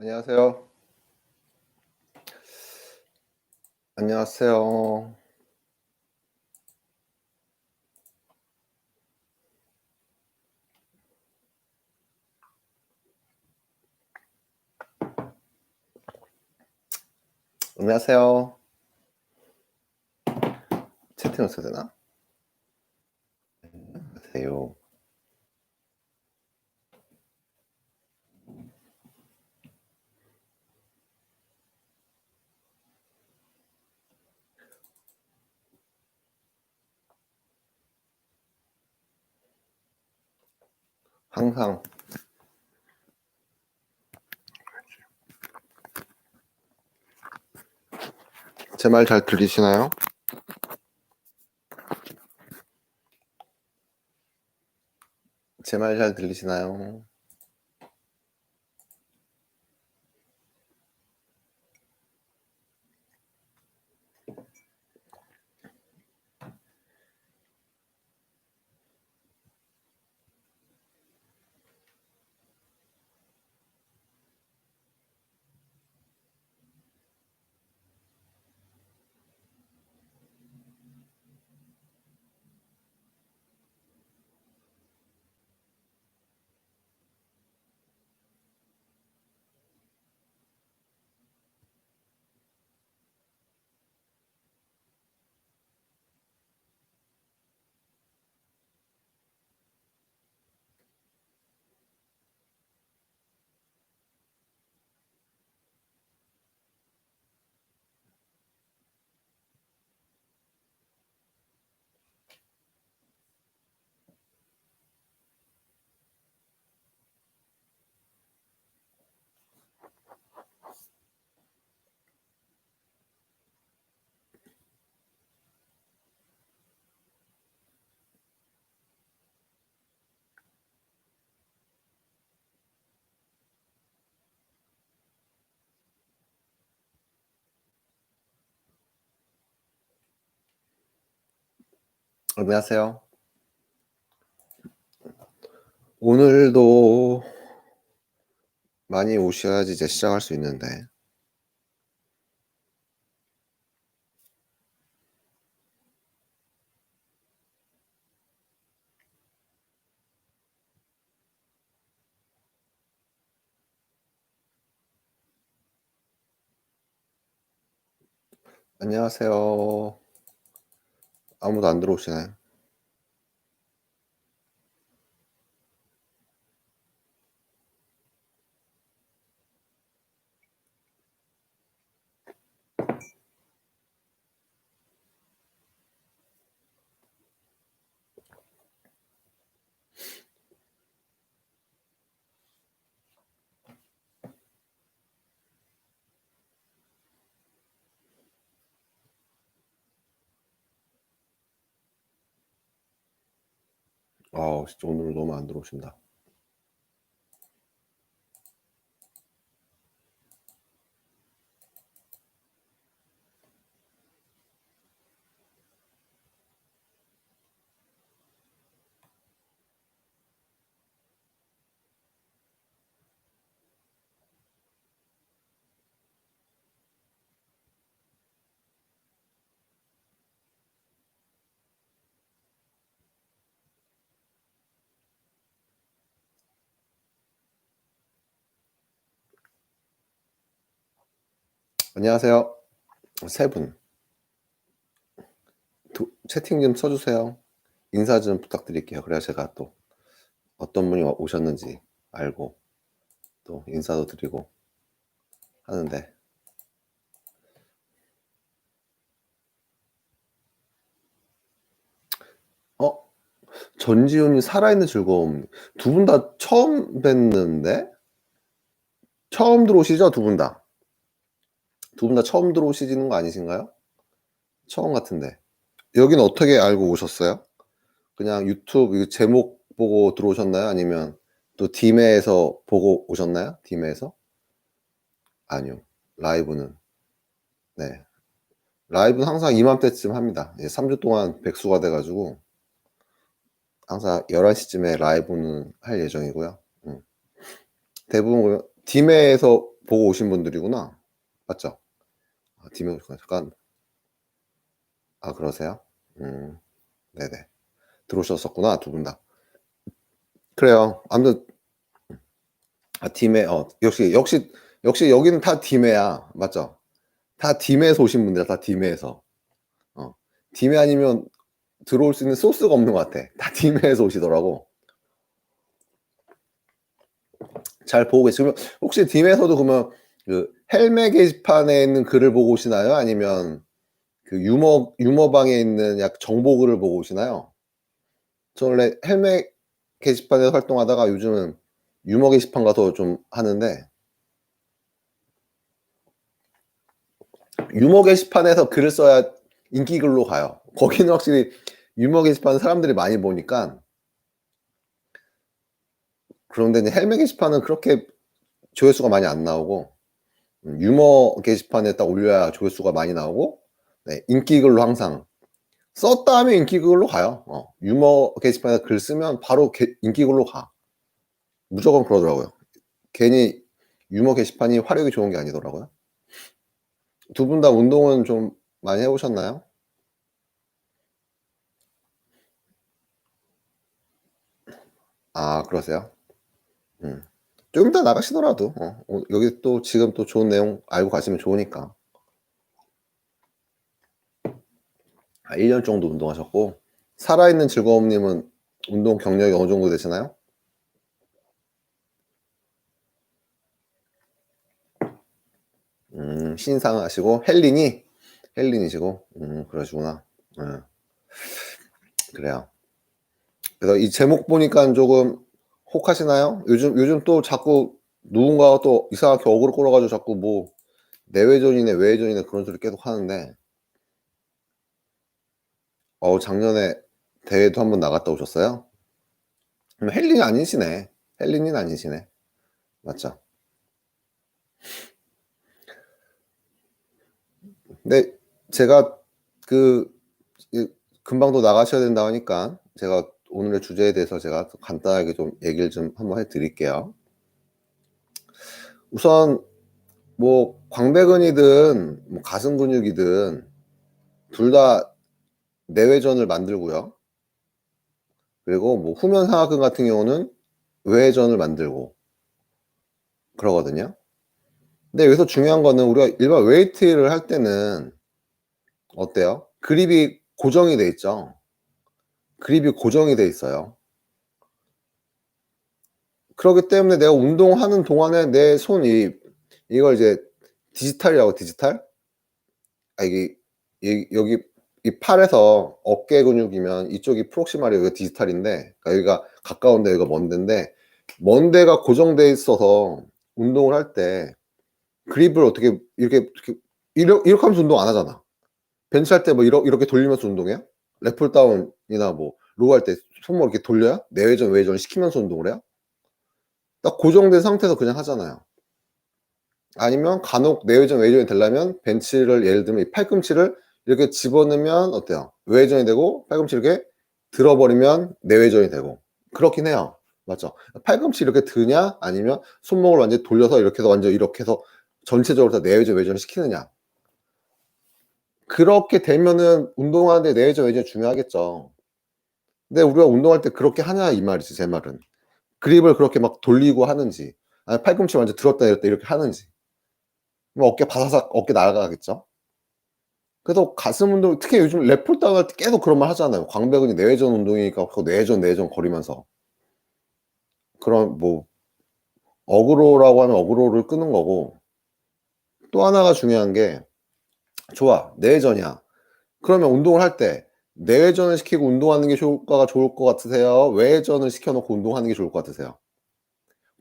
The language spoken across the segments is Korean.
안녕하세요. 안녕하세요. 안녕하세요. 채팅을 써야 되나? 안녕하세요. 항상 제 말 잘 들리시나요? 제 말 잘 들리시나요? 안녕하세요. 오늘도 많이 오셔야지 이제 시작할 수 있는데. 안녕하세요. 아무도 안 들어오시나요? 아우 진짜 오늘 너무 안 들어오신다. 안녕하세요. 세 분. 두, 채팅 좀 써주세요. 인사 좀 부탁드릴게요. 그래야 제가 또 어떤 분이 오셨는지 알고 또 인사도 드리고 하는데. 어? 전지훈이 살아있는 즐거움. 두 분 다 처음 뵀는데? 처음 들어오시죠? 두 분 다. 두 분 다 처음 들어오시는 거 아니신가요? 처음 같은데. 여기는 어떻게 알고 오셨어요? 그냥 유튜브 제목 보고 들어오셨나요? 아니면 또 디메에서 보고 오셨나요? 디메에서? 아니요. 라이브는. 네. 라이브는 항상 이맘때쯤 합니다. 3주 동안 백수가 돼가지고 항상 11시쯤에 라이브는 할 예정이고요. 음. 대부분 디메에서 보고 오신 분들이구나. 맞죠? 아, 팀에 오셨구나. 잠깐. 아, 그러세요? 음, 네네. 들어오셨었구나, 두 분 다. 그래요. 아무튼, 아, 팀에, 어, 역시, 역시, 역시 여기는 다 팀에야. 맞죠? 다 팀에서 오신 분들, 다 팀에서. 어, 팀에 아니면 들어올 수 있는 소스가 없는 것 같아. 다 팀에서 오시더라고. 잘 보고 계시면 혹시 팀에서도 그러면 그 헬멧 게시판에 있는 글을 보고 오시나요? 아니면 그 유머 유머방에 있는 약 정보 글을 보고 오시나요? 저 원래 헬멧 게시판에서 활동하다가 요즘은 유머 게시판 가서 좀 하는데 유머 게시판에서 글을 써야 인기 글로 가요. 거기는 확실히 유머 게시판 사람들이 많이 보니까 그런데 헬멧 게시판은 그렇게 조회수가 많이 안 나오고 음, 유머 게시판에 딱 올려야 조회수가 많이 나오고 네, 인기 글로 항상 썼다 하면 인기 글로 가요. 어, 유머 게시판에 글 쓰면 바로 게- 인기 글로 가. 무조건 그러더라고요. 괜히 유머 게시판이 화력이 좋은 게 아니더라고요. 두 분 다 운동은 좀 많이 해보셨나요? 아, 그러세요? 음. 좀 이따 나가시더라도, 어, 어, 여기 또 지금 또 좋은 내용 알고 가시면 좋으니까. 아, 1년 정도 운동하셨고, 살아있는 즐거움님은 운동 경력이 어느 정도 되시나요? 음, 신상하시고, 헬린이? 헬린이시고, 음, 그러시구나. 음. 그래요. 그래서 이 제목 보니까 조금 혹하시나요? 요즘, 요즘 또 자꾸 누군가가 또 이상하게 어그로 끌어가지고 자꾸 뭐, 내외전이네, 외외전이네 그런 소리 계속 하는데, 어, 작년에 대회도 한번 나갔다 오셨어요? 그럼 헬린이 아니시네. 헬린이 아니시네. 맞죠? 근데 제가 그 이- 금방 또 나가셔야 된다 하니까 제가 오늘의 주제에 대해서 제가 간단하게 좀 얘기를 좀 한번 해드릴게요. 우선 뭐 광배근이든 뭐 가슴 근육이든 둘 다 내외전을 만들고요. 그리고 뭐 후면 상하근 같은 경우는 외전을 만들고 그러거든요. 근데 여기서 중요한 거는 우리가 일반 웨이트를 할 때는 어때요? 그립이 고정이 돼 있죠. 그립이 고정이 돼 있어요. 그렇기 때문에 내가 운동하는 동안에 내 손이 이걸 이제 디지털이라고 디지털? 아 이게 이, 여기 이 팔에서 어깨 근육이면 이쪽이 프록시마리 여기가 디지털인데 그러니까 여기가 가까운데 여기가 먼 데인데 먼 데가 고정돼 있어서 운동을 할 때 그립을 어떻게 이렇게 이렇게 이렇게, 하면서 운동 안 하잖아. 벤치 할 때 뭐 이렇게 돌리면서 운동해요? 랩풀 다운이나 뭐 로우 할 때 손목 이렇게 돌려요? 내외전 외전 시키면서 운동을 해요? 딱 고정된 상태에서 그냥 하잖아요. 아니면 간혹 내외전 외전이 되려면 벤치를 예를 들면 이 팔꿈치를 이렇게 집어넣으면 어때요? 외전이 되고 팔꿈치 이렇게 들어버리면 내외전이 되고 그렇긴 해요. 맞죠? 팔꿈치 이렇게 드냐 아니면 손목을 완전히 돌려서 이렇게 해서 완전 이렇게 해서 전체적으로 다 내외전 외전을 시키느냐 그렇게 되면은 운동하는데 내외전 외전 중요하겠죠. 근데 우리가 운동할 때 그렇게 하냐 이 말이지 제 말은 그립을 그렇게 막 돌리고 하는지 아니 팔꿈치 완전 들었다 내렸다 이렇게 하는지 뭐 어깨 바사삭 어깨 날아가겠죠. 그래서 가슴 운동 특히 요즘 랩풀다운 할 때 계속 그런 말 하잖아요. 광배근이 내외전 운동이니까 그 내외전 내외전 거리면서 그런 뭐 어그로라고 하면 어그로를 끄는 거고 또 하나가 중요한 게 좋아 내외전이야. 그러면 운동을 할 때 내외전을 시키고 운동하는 게 효과가 좋을 것 같으세요? 외전을 시켜놓고 운동하는 게 좋을 것 같으세요?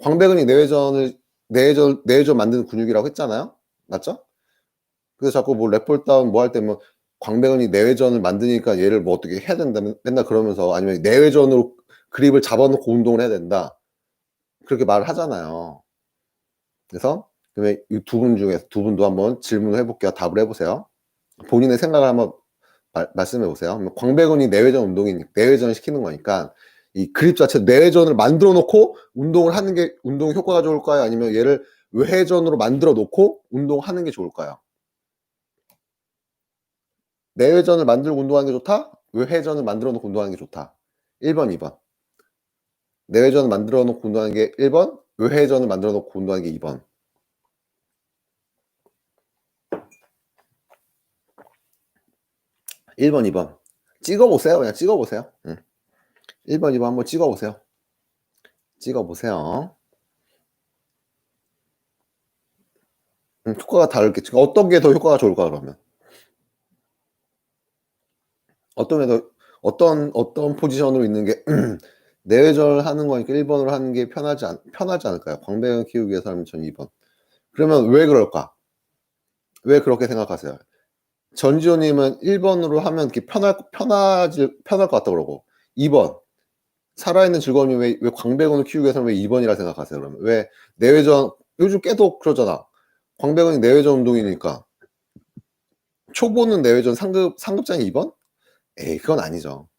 광배근이 내외전을 내외전 내외전 만드는 근육이라고 했잖아요. 맞죠? 그래서 자꾸 뭐 랩볼 다운 뭐 할때뭐 광배근이 내외전을 만드니까 얘를 뭐 어떻게 해야 된다 맨날 그러면서 아니면 내외전으로 그립을 잡아놓고 운동을 해야 된다 그렇게 말을 하잖아요. 그래서 그러면 이두 분 중에 두 분도 한번 질문을 해볼게요. 답을 해보세요. 본인의 생각을 한번 말, 말씀해 보세요. 광배근이 내외전 운동이니 내외전을 시키는 거니까 이 그립 자체 내외전을 만들어 놓고 운동을 하는 게 운동 효과가 좋을까요? 아니면 얘를 외회전으로 만들어 놓고 운동하는 게 좋을까요? 내회전을 만들고 운동하는 게 좋다? 외회전을 만들어 놓고 운동하는 게 좋다? 1번, 2번. 내회전을 만들어 놓고 운동하는 게 1번, 외회전을 만들어 놓고 운동하는 게 2번. 1번, 2번. 찍어보세요. 그냥 찍어보세요. 응. 1번, 2번 한번 찍어보세요. 찍어보세요. 음, 효과가 다르겠지. 어떤 게 더 효과가 좋을까, 그러면? 어떤 게 더, 어떤, 어떤 포지션으로 있는 게, 내외절 하는 거니까 1번으로 하는 게 편하지, 않, 편하지 않을까요? 광배근 키우기 위해서 하면 전 2번. 그러면 왜 그럴까? 왜 그렇게 생각하세요? 전지호님은 1번으로 하면 이렇게 편할, 편하지, 편할 것 같다 그러고, 2번. 살아있는 즐거움이 왜, 왜 광배근을 키우기 위해서는 왜 2번이라 생각하세요, 그러면? 왜 내외전, 요즘 깨도 그러잖아. 광배근이 내외전 운동이니까. 초보는 내외전 상급, 상급장이 2번? 에이, 그건 아니죠.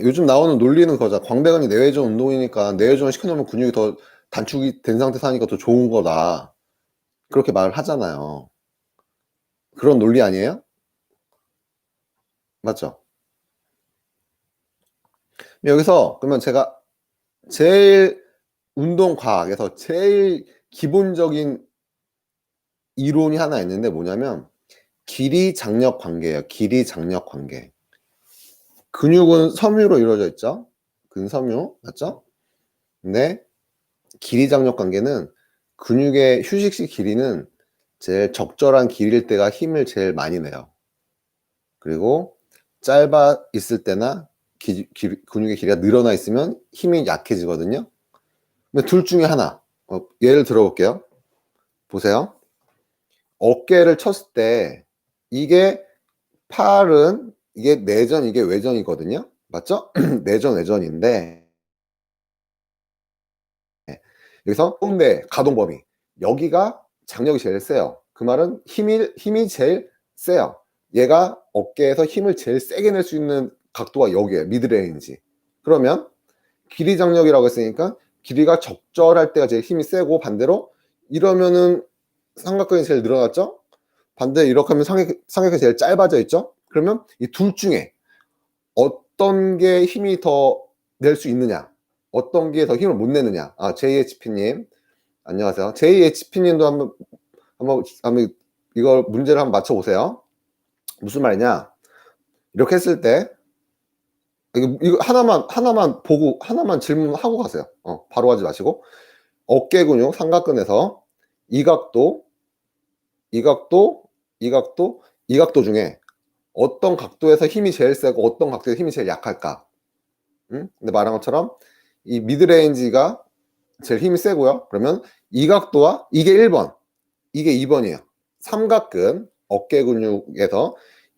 요즘 나오는 논리는 거자. 광배근이 내외전 운동이니까 내외전을 시켜놓으면 근육이 더 단축이 된 상태에서 하니까 더 좋은 거다. 그렇게 말을 하잖아요. 그런 논리 아니에요? 맞죠? 여기서 그러면 제가 제일 운동 과학에서 제일 기본적인 이론이 하나 있는데 뭐냐면 길이 장력 관계예요. 길이 장력 관계. 근육은 섬유로 이루어져 있죠. 근섬유 맞죠? 근데 길이 장력 관계는 근육의 휴식 시 길이는 제일 적절한 길이일 때가 힘을 제일 많이 내요. 그리고 짧아 있을 때나 기, 기, 근육의 길이가 늘어나 있으면 힘이 약해지거든요. 근데 둘 중에 하나. 어, 예를 들어볼게요. 보세요. 어깨를 쳤을 때 이게 팔은 이게 내전 이게 외전이거든요. 맞죠? 내전 외전인데 여기서 홍대 가동 범위 여기가 장력이 제일 세요. 그 말은 힘이 힘이 제일 세요. 얘가 어깨에서 힘을 제일 세게 낼 수 있는 각도가 여기에요. 미드레인지. 그러면 길이 장력이라고 했으니까 길이가 적절할 때가 제일 힘이 세고 반대로 이러면은 삼각근이 제일 늘어났죠? 반대 이렇게 하면 삼각, 삼각근이 제일 짧아져 있죠? 그러면 이 둘 중에 어떤 게 힘이 더 낼 수 있느냐? 어떤 게 더 힘을 못 내느냐? 아, JHP님. 안녕하세요. JHP님도 한번, 한번, 한번 이걸 문제를 한번 맞춰 보세요. 무슨 말이냐? 이렇게 했을 때, 이거, 이거 하나만, 하나만 보고, 하나만 질문하고 가세요. 어, 바로 하지 마시고. 어깨 근육, 삼각근에서 이 각도, 이 각도, 이 각도, 이 각도 중에 어떤 각도에서 힘이 제일 세고 어떤 각도에서 힘이 제일 약할까? 응? 근데 말한 것처럼 이 미드레인지가 제일 힘이 세고요. 그러면 이 각도와 이게 1번, 이게 2번이에요. 삼각근, 어깨 근육에서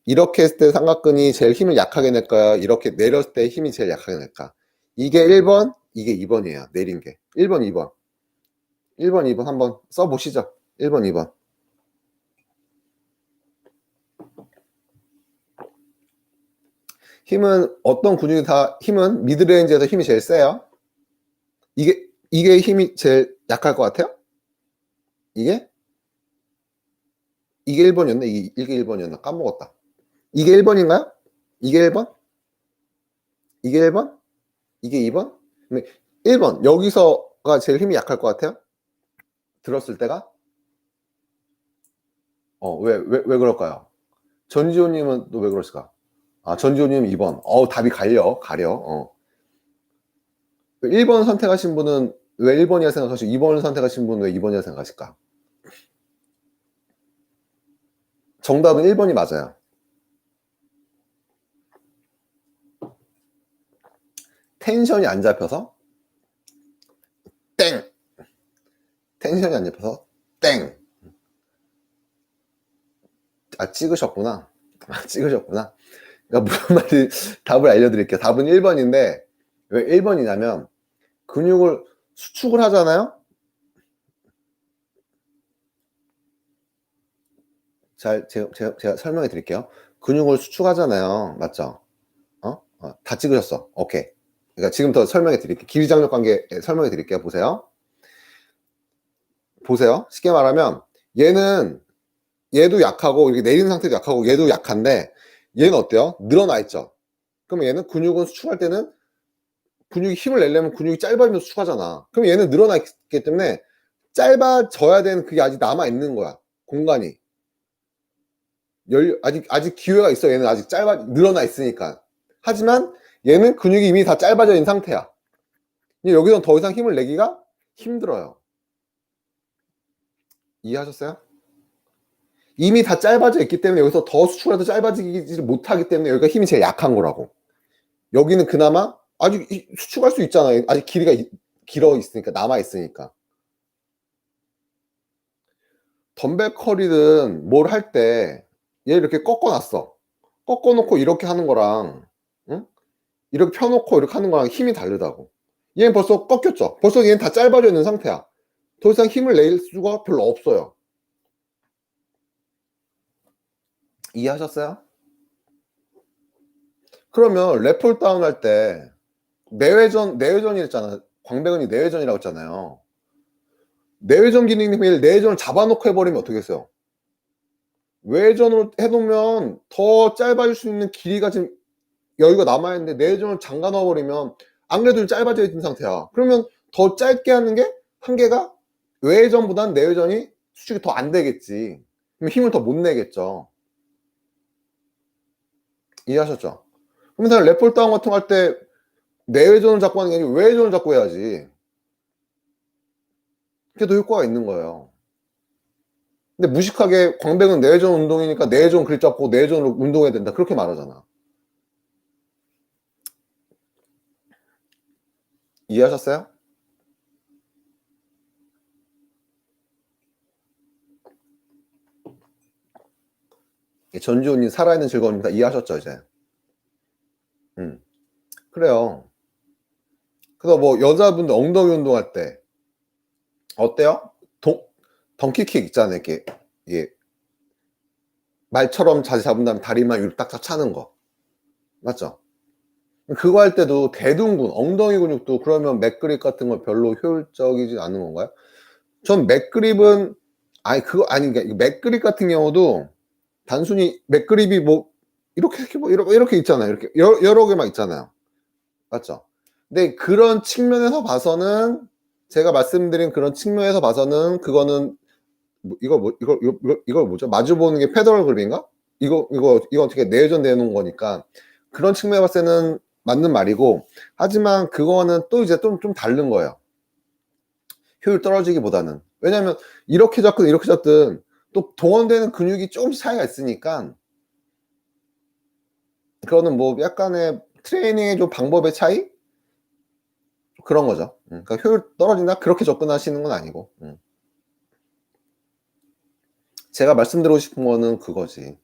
이렇게 했을 때 삼각근이 제일 힘을 약하게 낼까요? 이렇게 내렸을 때 힘이 제일 약하게 낼까? 이게 1번, 이게 2번이에요. 내린 게. 1번, 2번. 1번, 2번 한번 써보시죠. 1번, 2번. 힘은 어떤 근육이 다 힘은 미드레인지에서 힘이 제일 세요. 이게 이게 힘이 제일 약할 것 같아요? 이게 이게 1번이었네. 이게, 이게 1번이었나? 까먹었다. 이게 1번인가요? 이게 1번? 이게 1번? 이게 2번? 1번. 여기서가 제일 힘이 약할 것 같아요? 들었을 때가? 어, 왜, 왜, 왜 그럴까요? 전지호님은 또 왜 그러실까? 아, 전지호님 2번. 어 답이 갈려, 가려. 어. 1번 선택하신 분은 왜 1번이라 생각하시고 2번을 선택하신 분은 왜 2번이라 생각하실까? 정답은 1번이 맞아요. 텐션이 안 잡혀서 땡! 텐션이 안 잡혀서 땡! 아, 찍으셨구나. 아, 찍으셨구나. 그러니까 무슨 말이 답을 알려드릴게요. 답은 1번인데 왜 1번이냐면 근육을 수축을 하잖아요. 잘 제가, 제가, 제가 설명해 드릴게요. 근육을 수축하잖아요. 맞죠? 어? 어, 다 찍으셨어. 오케이. 그러니까 지금부터 설명해 드릴게요. 길이 장력 관계 설명해 드릴게요. 보세요. 보세요. 쉽게 말하면 얘는 얘도 약하고 이렇게 내리는 상태도 약하고 얘도 약한데 얘는 어때요? 늘어나 있죠. 그러면 얘는 근육은 수축할 때는 근육이 힘을 내려면 근육이 짧아지면서 수축하잖아. 그럼 얘는 늘어나 있기 때문에 짧아져야 되는 그게 아직 남아 있는 거야. 공간이. 열 아직 아직 기회가 있어. 얘는 아직 짧아 늘어나 있으니까. 하지만 얘는 근육이 이미 다 짧아져 있는 상태야. 여기서 더 이상 힘을 내기가 힘들어요. 이해하셨어요? 이미 다 짧아져 있기 때문에 여기서 더 수축을 해도 짧아지지 못하기 때문에 여기가 힘이 제일 약한 거라고. 여기는 그나마 아직 이- 수축할 수 있잖아요. 아직 길이가 이- 길어 있으니까 남아 있으니까. 덤벨 컬이든 뭘할 때 얘 이렇게 꺾어 놨어. 꺾어 놓고 이렇게 하는 거랑 응? 이렇게 펴 놓고 이렇게 하는 거랑 힘이 다르다고. 얘는 벌써 꺾였죠. 벌써 얘는 다 짧아져 있는 상태야. 더 이상 힘을 낼 수가 별로 없어요. 이해하셨어요? 그러면 랩폴 다운 할 때 내외전 내외전이랬잖아. 광배근이 내외전이라고 했잖아요. 내외전 기능이 내외전을 잡아놓고 해버리면 어떻게 했어요? 외전으로 해놓으면 더 짧아질 수 있는 길이가 지금 여유가 남아있는데 내외전을 잠가 넣어버리면 안 그래도 좀 짧아져 있는 상태야. 그러면 더 짧게 하는 게 한계가 외전보단 내외전이 수축이 더 안 되겠지. 그럼 힘을 더 못 내겠죠. 이해하셨죠? 그러면 랩폴 다운 같은 거 할 때 내외전을 잡고 하는 게 아니고 외전을 잡고 해야지. 그게 더 효과가 있는 거예요. 근데 무식하게 광배근 내외전 운동이니까 내외전 그립 잡고 내외전으로 운동해야 된다. 그렇게 말하잖아. 이해하셨어요? 전지훈이 살아있는 즐거움입니다. 이해하셨죠, 이제? 음. 그래요. 그래서 뭐 여자분들 엉덩이 운동할 때 어때요? 동, 덩키킥 있잖아요. 이게 말처럼 자세 잡은 다음에 다리만 딱딱 차는 거. 맞죠? 그거 할 때도 대둔근, 엉덩이 근육도 그러면 맥그립 같은 거 별로 효율적이지 않은 건가요? 전 맥그립은 아니 그거 아니 그러니까 맥그립 같은 경우도 단순히 맥그립이 뭐 이렇게 이렇게 뭐 이렇게, 이렇게 있잖아요. 이렇게 여러, 여러 개만 있잖아요. 맞죠? 근데 그런 측면에서 봐서는 제가 말씀드린 그런 측면에서 봐서는 그거는 뭐 이거 뭐 이거 이거 이거 뭐죠? 마주 보는 게 페더럴 그립인가? 이거 이거 이거 어떻게 내전 내놓은 거니까 그런 측면에 봤을 때는 맞는 말이고 하지만 그거는 또 이제 좀좀 다른 거예요. 효율 떨어지기보다는 왜냐하면 이렇게 잡든 이렇게 잡든 또 동원되는 근육이 조금씩 차이가 있으니까 그거는 뭐 약간의 트레이닝의 좀 방법의 차이 그런 거죠. 음, 그러니까 효율 떨어진다 그렇게 접근하시는 건 아니고 음. 제가 말씀드리고 싶은 거는 그거지.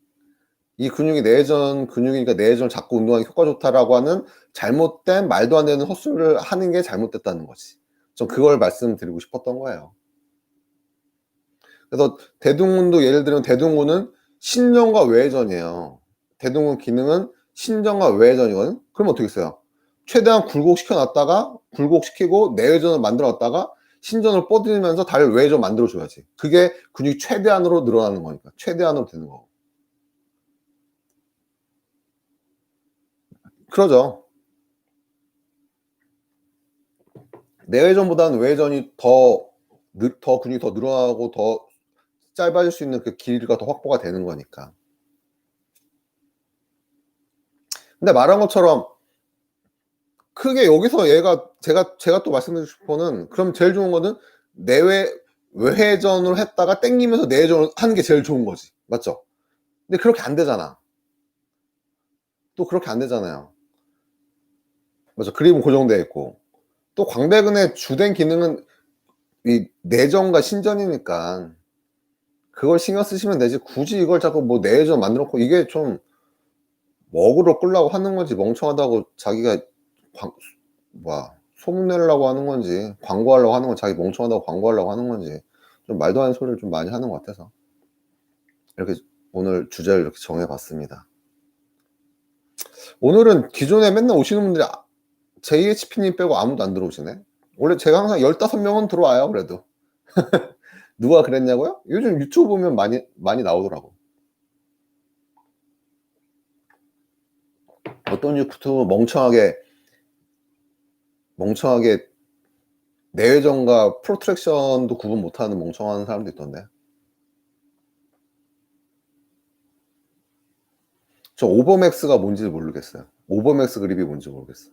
이 근육이 내전 근육이니까 내전을 잡고 운동하기 효과 좋다라고 하는 잘못된 말도 안 되는 헛소리를 하는 게 잘못됐다는 거지. 전 그걸 말씀드리고 싶었던 거예요. 그래서 대둔근도 예를 들면 대둔근은 신전과 외전이에요. 대둔근 기능은 신전과 외전이거든. 그럼 어떻게 했어요? 최대한 굴곡시켜 놨다가 굴곡시키고 내외전을 만들어 놨다가 신전을 뻗으면서 다리를 외전 만들어 줘야지. 그게 근육이 최대한으로 늘어나는 거니까. 최대한으로 되는 거고. 그러죠. 내외전보다는 외전이 더, 늘, 더 근육이 더 늘어나고 더 짧아질 수 있는 그 길이가 더 확보가 되는 거니까. 근데 말한 것처럼 크게 여기서 얘가 제가 제가 또 말씀드리고 싶어는 그럼 제일 좋은 거는 내외 외회전을 했다가 땡기면서 내외전을 하는 게 제일 좋은 거지. 맞죠? 근데 그렇게 안 되잖아. 또 그렇게 안 되잖아요. 맞죠? 그립은 고정되어 있고. 또 광배근의 주된 기능은 이 내전과 신전이니까 그걸 신경 쓰시면 되지. 굳이 이걸 자꾸 뭐 내외전 만들어 놓고 이게 좀 먹으러 끌라고 하는 건지. 멍청하다고 자기가 광, 뭐야 소문 내려고 하는 건지 광고하려고 하는 건 자기 멍청하다고 광고하려고 하는 건지 좀 말도 안 되는 소리를 좀 많이 하는 것 같아서 이렇게 오늘 주제를 이렇게 정해봤습니다. 오늘은 기존에 맨날 오시는 분들이 아- JHP님 빼고 아무도 안 들어오시네. 원래 제가 항상 15명은 들어와요 그래도 누가 그랬냐고요? 요즘 유튜브 보면 많이 많이 나오더라고. 어떤 유튜브 멍청하게 멍청하게 내외전과 프로트랙션도 구분 못하는 멍청한 사람도 있던데. 저 오버맥스가 뭔지 모르겠어요. 오버맥스 그립이 뭔지 모르겠어.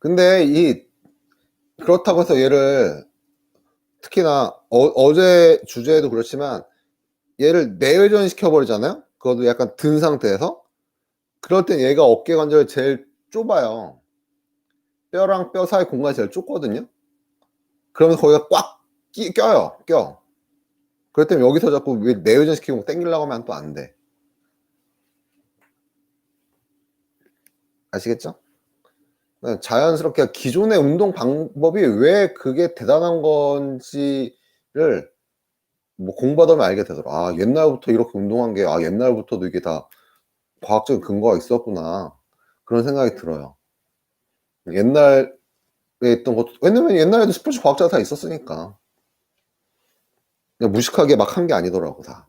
근데 이 그렇다고 해서 얘를 특히나 어, 제 주제에도 그렇지만 얘를 내외전 시켜버리잖아요. 그것도 약간 든 상태에서 그럴 땐 얘가 어깨 관절이 제일 좁아요. 뼈랑 뼈 사이 공간이 제일 좁거든요. 그러면 거기가 꽉 끼, 껴요. 껴. 그럴 때면 여기서 자꾸 내외전 시키고 땡기려고 하면 또 안 돼. 아시겠죠? 네, 자연스럽게 기존의 운동 방법이 왜 그게 대단한 건지를 뭐 공부하다 보면 알게 되더라. 아, 옛날부터 이렇게 운동한 게, 아, 옛날부터도 이게 다 과학적인 근거가 있었구나. 그런 생각이 들어요. 옛날에 있던 것도, 왜냐면 옛날에도 스포츠 과학자가 다 있었으니까. 그냥 무식하게 막 한 게 아니더라고, 다.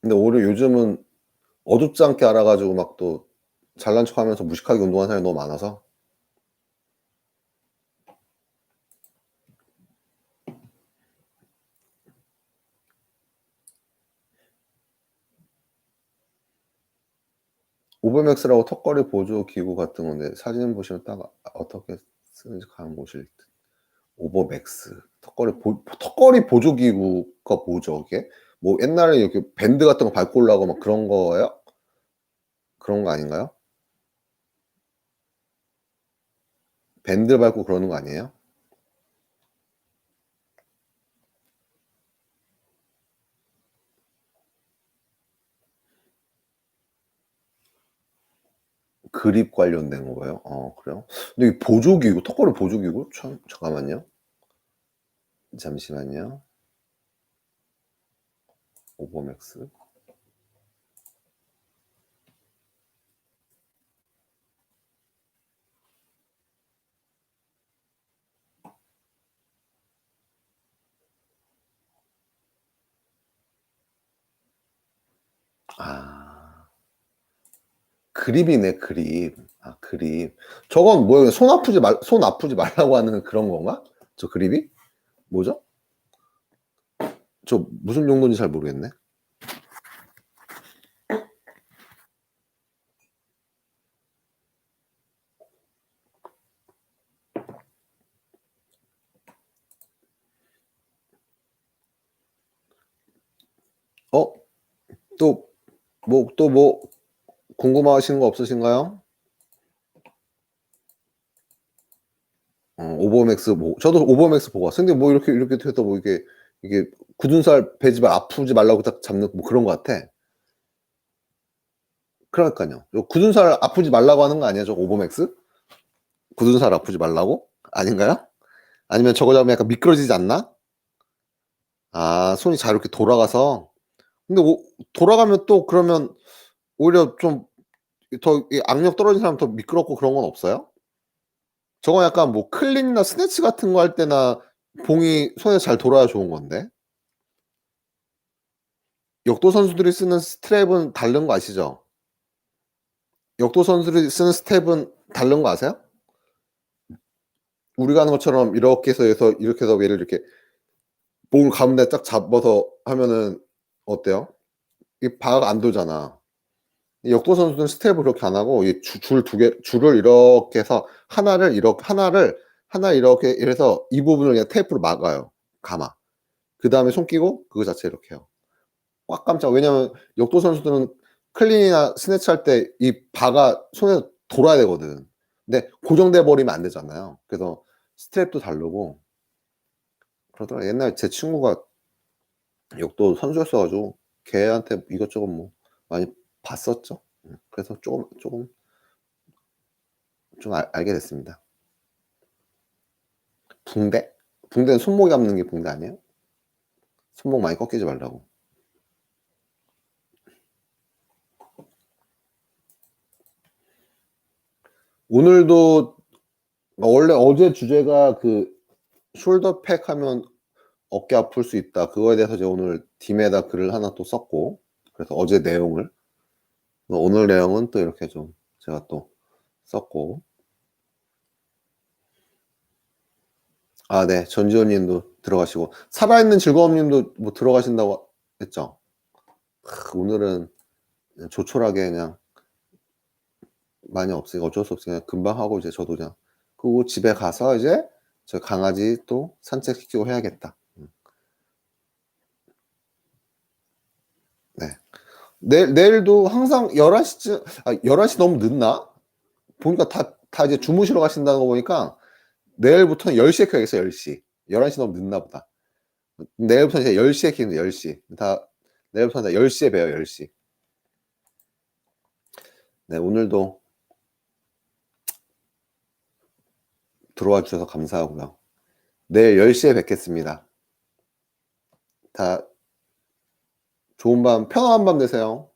근데 오히려 요즘은 어둡지 않게 알아가지고 막 또 잘난 척 하면서 무식하게 운동하는 사람이 너무 많아서 오버맥스라고 턱걸이 보조 기구 같은 건데 사진 보시면 딱 어떻게 쓰는지 감 보실 듯. 오버맥스 턱걸이 보, 턱걸이 보조 기구가 뭐죠 이게? 뭐 옛날에 이렇게 밴드 같은 거 밟고 올라가고 막 그런 거예요? 그런 거 아닌가요? 밴드 밟고 그러는 거 아니에요? 그립 관련된 거예요? 어, 그래요? 근데 이 보조기구, 턱걸이 보조기구? 참, 잠깐만요. 잠시만요. 오버맥스. 아. 그립이네, 그립. 아, 그립. 저건 뭐예요? 손 아프지 말, 손 아프지 말라고 하는 그런 건가? 저 그립이? 뭐죠? 저 무슨 용도인지 잘 모르겠네. 어? 또, 뭐, 또 뭐, 궁금하신 거 없으신가요? 어, 오버맥스, 뭐, 저도 오버맥스 보고 왔어요. 근데 뭐 이렇게, 이렇게 해서 뭐 이게, 이게 굳은 살 베지 말 아프지 말라고 딱 잡는 뭐 그런 것 같아. 그러니까요. 굳은 살 아프지 말라고 하는 거 아니야, 저 오버맥스? 굳은 살 아프지 말라고? 아닌가요? 아니면 저거 잡으면 약간 미끄러지지 않나? 아, 손이 잘 이렇게 돌아가서. 근데 오, 돌아가면 또 그러면 오히려 좀 더 악력 떨어진 사람 더 미끄럽고 그런 건 없어요? 저거 약간 뭐 클린이나 스네치 같은 거 할 때나 봉이 손에 잘 돌아야 좋은 건데. 역도 선수들이 쓰는 스트랩은 다른 거 아시죠? 역도 선수들이 쓰는 스텝은 다른 거 아세요? 우리가 하는 것처럼 이렇게 해서 해서 이렇게 해서 얘를 이렇게 봉을 가운데 딱 잡아서 하면은 어때요? 이 바가 안 돌잖아. 역도 선수는 스텝을 그렇게 안 하고 줄 두 개 줄을 이렇게 해서 하나를 이렇게 하나를 하나 이렇게 이래서 이 부분을 그냥 테이프로 막아요. 감아. 그 다음에 손 끼고 그거 자체 이렇게 해요. 꽉 감자. 왜냐면 역도 선수들은 클린이나 스네치 할 때 이 바가 손에 돌아야 되거든. 근데 고정돼 버리면 안 되잖아요. 그래서 스트랩도 다르고 그러더라. 옛날 제 친구가 역도 선수였어가지고 걔한테 이것저것 뭐 많이 봤었죠. 음, 그래서 조금 조금 좀 알, 알게 됐습니다. 붕대? 붕대는 손목이 감는 게 붕대 아니에요? 손목 많이 꺾이지 말라고. 오늘도 원래 어제 주제가 그 숄더팩 하면 어깨 아플 수 있다. 그거에 대해서 제가 오늘 딤에다 글을 하나 또 썼고 그래서 어제 내용을 오늘 내용은 또 이렇게 좀 제가 또 썼고 아, 네. 전지현 님도 들어가시고 살아있는 즐거움 님도 뭐 들어가신다고 했죠. 크, 오늘은 조촐하게 그냥 많이 없으니까 어쩔 수 없으니까 금방 하고 이제 저도 그냥 그리고 집에 가서 이제 저 강아지 또 산책시키고 해야겠다. 음. 네. 내일, 내일도 항상 11시쯤, 아, 11시 너무 늦나? 보니까 다, 다 이제 주무시러 가신다는 거 보니까 내일부터는 10시에 켜야겠어요, 10시. 11시 너무 늦나 보다. 내일부터는 이제 10시에 켜는 10시. 다, 내일부터는 다 10시에 봬요, 10시. 네, 오늘도 들어와 주셔서 감사하고요. 내일 10시에 뵙겠습니다. 다 좋은 밤, 편안한 밤 되세요.